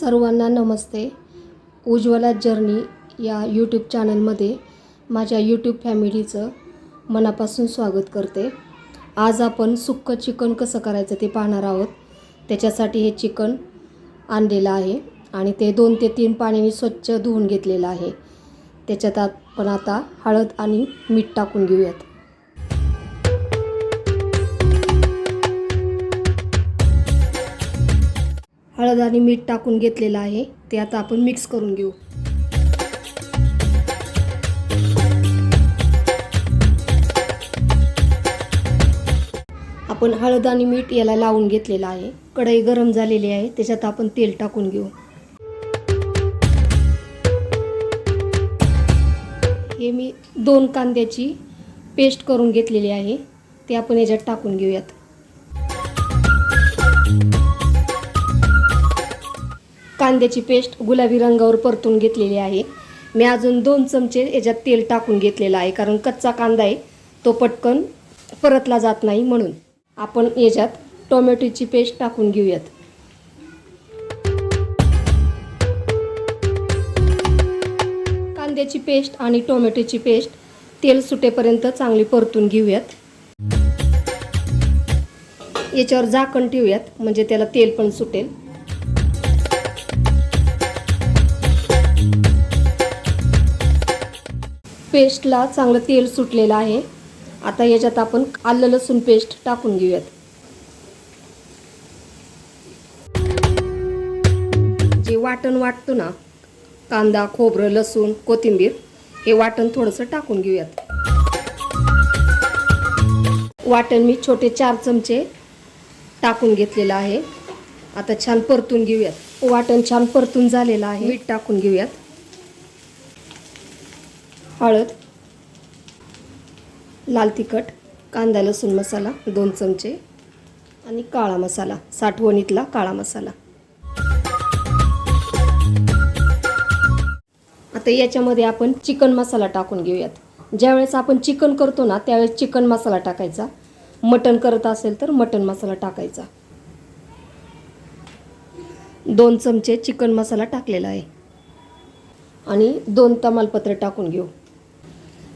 सर्वांना नमस्ते. उज्ज्वला जर्नी या यूट्यूब चॅनलमध्ये माझ्या यूट्यूब फॅमिलीचं मनापासून स्वागत करते. आज आपण सुक्क चिकन कसं करायचं ते पाहणार आहोत. त्याच्यासाठी हे चिकन आणलेलं आहे आणि ते दोन ते तीन पाण्याने स्वच्छ धुवून घेतलेलं आहे. त्याच्यात आपण आता हळद आणि मीठ टाकून घेऊयात. हळद आणि मीठ टाकून घेतलेलं आहे. ते आता आपण मिक्स करून घेऊ. आपण हळद आणि मीठ याला लावून घेतलेलं आहे. कढई गरम झालेली आहे. त्याच्यात आपण तेल टाकून घेऊ. हे मी दोन कांद्याची पेस्ट करून घेतलेली आहे. ते आपण याच्यात टाकून घेऊयात. कांद्याची पेस्ट गुलाबी रंगावर परतून घेतलेली आहे. मी अजून दोन चमचे याच्यात तेल टाकून घेतलेलं आहे कारण कच्चा कांदा आहे तो पटकन परतला जात नाही म्हणून. आपण याच्यात टोमॅटोची पेस्ट टाकून घेऊयात. कांद्याची पेस्ट आणि टोमॅटोची पेस्ट तेल सुटेपर्यंत चांगली परतून घेऊयात. याच्यावर झाकण ठेवूयात म्हणजे त्याला तेल पण सुटेल. पेस्टला चांगलं तेल सुटलेलं आहे. आता याच्यात आपण आलं लसूण पेस्ट टाकून घेऊयात. जे वाटण वाटतो ना कांदा खोबरं लसूण कोथिंबीर हे वाटण थोडंसं टाकून घेऊयात. वाटण मी छोटे चार चमचे टाकून घेतलेलं आहे. आता छान परतून घेऊयात. वाटण छान परतून झालेलं आहे. मीठ टाकून घेऊयात. हळद लाल तिखट कांदा लसूण मसाला दोन चमचे आणि काळा मसाला साठवणीतला काळा मसाला. आता याच्यामध्ये आपण चिकन मसाला टाकून घेऊयात. ज्यावेळेस आपण चिकन करतो ना त्यावेळेस चिकन मसाला टाकायचा. मटण करत असेल तर मटण मसाला टाकायचा. दोन चमचे चिकन मसाला टाकलेला आहे. आणि दोन तमालपत्र टाकून घेऊ.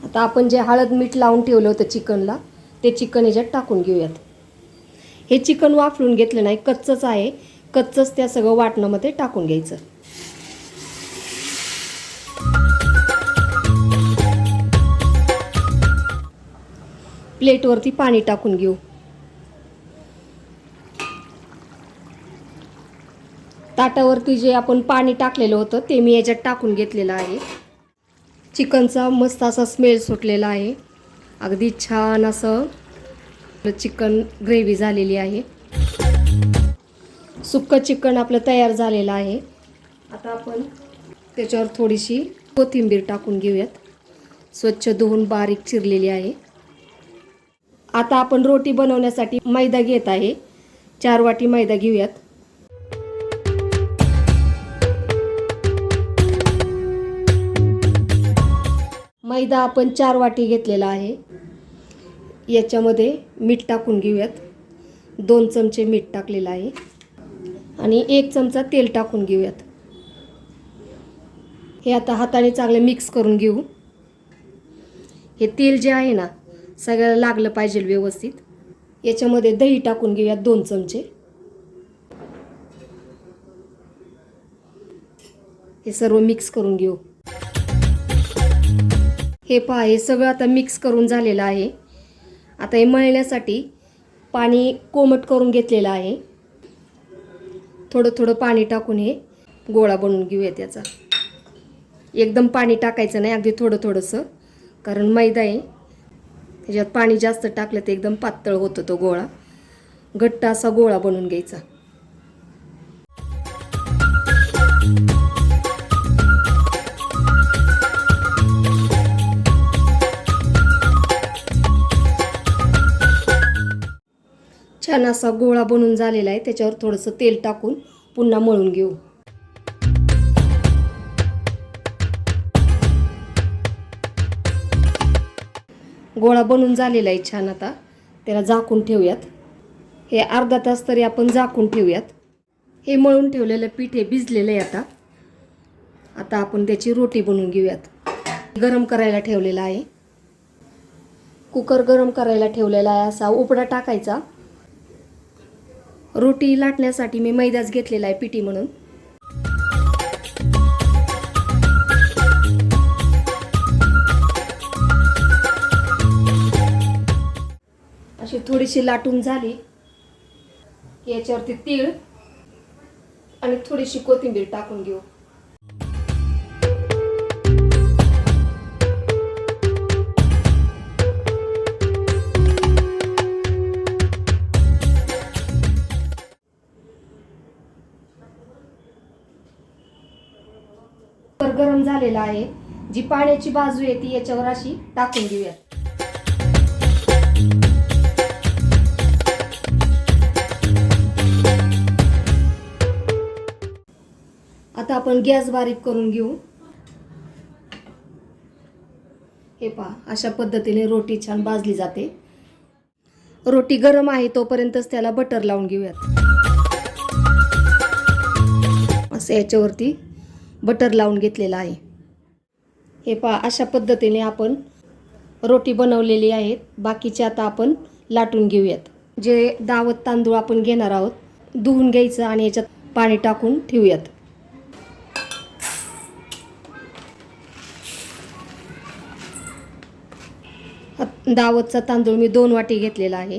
आता आपण जे हळद मीठ लावून ठेवलं होतं चिकनला ते चिकन याच्यात टाकून घेऊयात. हे चिकन वाफळून घेतलं नाही कच्चंच आहे. कच्चंच त्या सगळं वाटणामध्ये टाकून घ्यायचं. प्लेटवरती पाणी टाकून घेऊ. ताटावरती जे आपण पाणी टाकलेलं होतं ते मी याच्यात टाकून घेतलेलं आहे. चिकनचा मस्त असा स्मेल सुटलेला आहे. अगदी छान असं चिकन ग्रेव्ही झालेली आहे. सुक्कं चिकन आपलं तयार झालेलं आहे. आता आपण त्याच्यावर थोडीशी कोथिंबीर टाकून घेऊयात. स्वच्छ धुवून बारीक चिरलेली आहे. आता आपण रोटी बनवण्यासाठी मैदा घेत आहे. चार वाटी मैदा घेऊयात. मैदा आपण चार वाटी घेतलेला आहे. याच्यामध्ये मीठ टाकून घेऊयात. दोन चमचे मीठ टाकलेलं आहे. आणि एक चमचा तेल टाकून घेऊयात. हे आता हाताने चांगले मिक्स करून घेऊ. हे तेल जे आहे ना सगळ्याला लागलं पाहिजे व्यवस्थित. याच्यामध्ये दही टाकून घेऊयात दोन चमचे. हे सर्व मिक्स करून घेऊ. हे पहा हे सगळं आता मिक्स करून झालेलं आहे. आता हे मळण्यासाठी पाणी कोमट करून घेतलेलं आहे. थोडं थोडं पाणी टाकून हे गोळा बनवून घेऊया त्याचा. एकदम पाणी टाकायचं नाही अगदी थोडं थोडंसं. कारण मैदा आहे. त्याच्यात पाणी जास्त टाकलं तर एकदम पातळ होतं तो गोळा. घट्ट असा गोळा बनवून घ्यायचा. छान असा गोळा बनून झालेला आहे. त्याच्यावर थोडंसं तेल टाकून पुन्हा मळून घेऊ. गोळा बनून झालेला आहे छान आता. त्याला झाकून ठेवूयात. हे अर्धा तास तरी आपण झाकून ठेवूयात. हे मळून ठेवलेलं पीठ हे भिजलेलं आहे आता. आता आपण त्याची रोटी बनवून घेऊयात. गरम करायला ठेवलेला आहे. कुकर गरम करायला ठेवलेला आहे असा उपडा टाकायचा. रोटी लाटण्यासाठी मी मैदाच घेतलेला आहे पिठी म्हणून. अशी थोडीशी लाटून झाली. याच्यावरती तीळ आणि थोडीशी कोथिंबीर टाकून घेऊ. गरम झालेला आहे. जी पाण्याची बाजू आहे ती याच्यावर अशी टाकून घेऊया आता आपण गॅस बारीक करून घेऊ. हे पहा अशा पद्धतीने रोटी छान भाजली जाते. रोटी गरम आहे तोपर्यंतच त्याला बटर लावून घेऊयात. असं याच्यावरती बटर लावून घेतलेलं आहे. हे पा अशा पद्धतीने आपण रोटी बनवलेली आहेत. बाकीचे आता आपण लाटून घेऊयात. जे दावत तांदूळ आपण घेणार आहोत धुवून घ्यायचं आणि याच्यात पाणी टाकून ठेवूयात. दावतचा तांदूळ मी दोन वाटी घेतलेला आहे.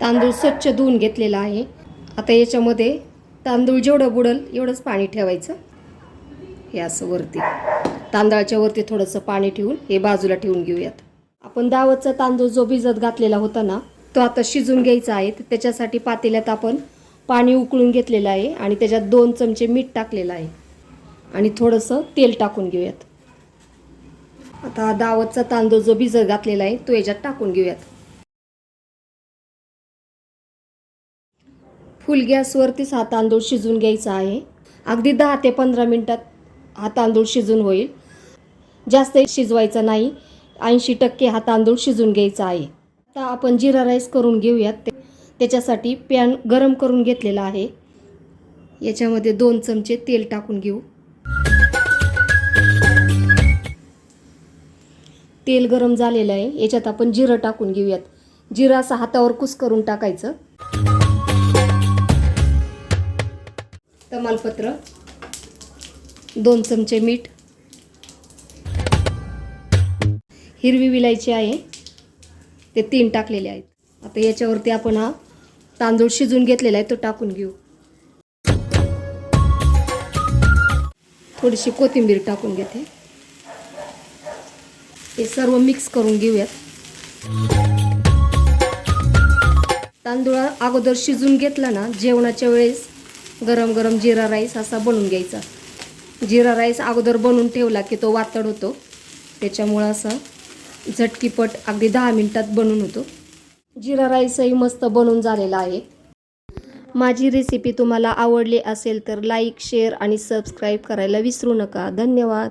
तांदूळ स्वच्छ धुवून घेतलेला आहे. आता याच्यामध्ये तांदूळ जेवढं बुडल एवढंच पाणी ठेवायचं. हे असं वरती. तांदळाच्या वरती थोडंसं पाणी ठेवून हे बाजूला ठेवून घेऊयात. आपण दावतचा तांदूळ जो भिजत घातलेला होता ना तो आता शिजून घ्यायचा आहे. तर त्याच्यासाठी पातेल्यात आपण पाणी उकळून घेतलेलं आहे आणि त्याच्यात दोन चमचे मीठ टाकलेलं आहे. आणि थोडंसं तेल टाकून घेऊयात. आता दावतचा तांदूळ जो भिजत घातलेला आहे तो याच्यात टाकून घेऊयात. फुल गॅसवरतीच हा तांदूळ शिजून घ्यायचा आहे. अगदी दहा ते पंधरा मिनटात हा तांदूळ शिजून होईल. जास्त शिजवायचा नाही. ऐंशी टक्के हा तांदूळ शिजून घ्यायचा आहे. आता आपण जिरा राईस करून घेऊयात. ते त्याच्यासाठी पॅन गरम करून घेतलेला आहे. याच्यामध्ये दोन चमचे तेल टाकून घेऊ. तेल गरम झालेलं आहे. याच्यात आपण जिरं टाकून घेऊयात. जिरं असं हातावर कुस करून टाकायचं. तमालपत्र. दोन चमचे मीठ. हिरवी विलायची आहे. ते तीन टाकलेले आहेत. आता याच्यावरती आपण हा तांदूळ शिजून घेतलेला आहे तो टाकून घेऊ. थोडीशी कोथिंबीर टाकून घेते. हे सर्व मिक्स करून घेऊयात. तांदूळ अगोदर शिजून घेतला ना जेवणाच्या वेळेस गरम गरम जिरा राईस असा बनवून घ्यायचा. जिरा राईस अगोदर बनवून ठेवला की तो वातड होतो. त्याच्यामुळं असं झटकीपट अगदी दहा मिनिटात बनवून होतो. जिरा राईसही मस्त बनवून झालेला आहे. माझी रेसिपी तुम्हाला आवडली असेल तर लाईक शेअर आणि सबस्क्राईब करायला विसरू नका. धन्यवाद.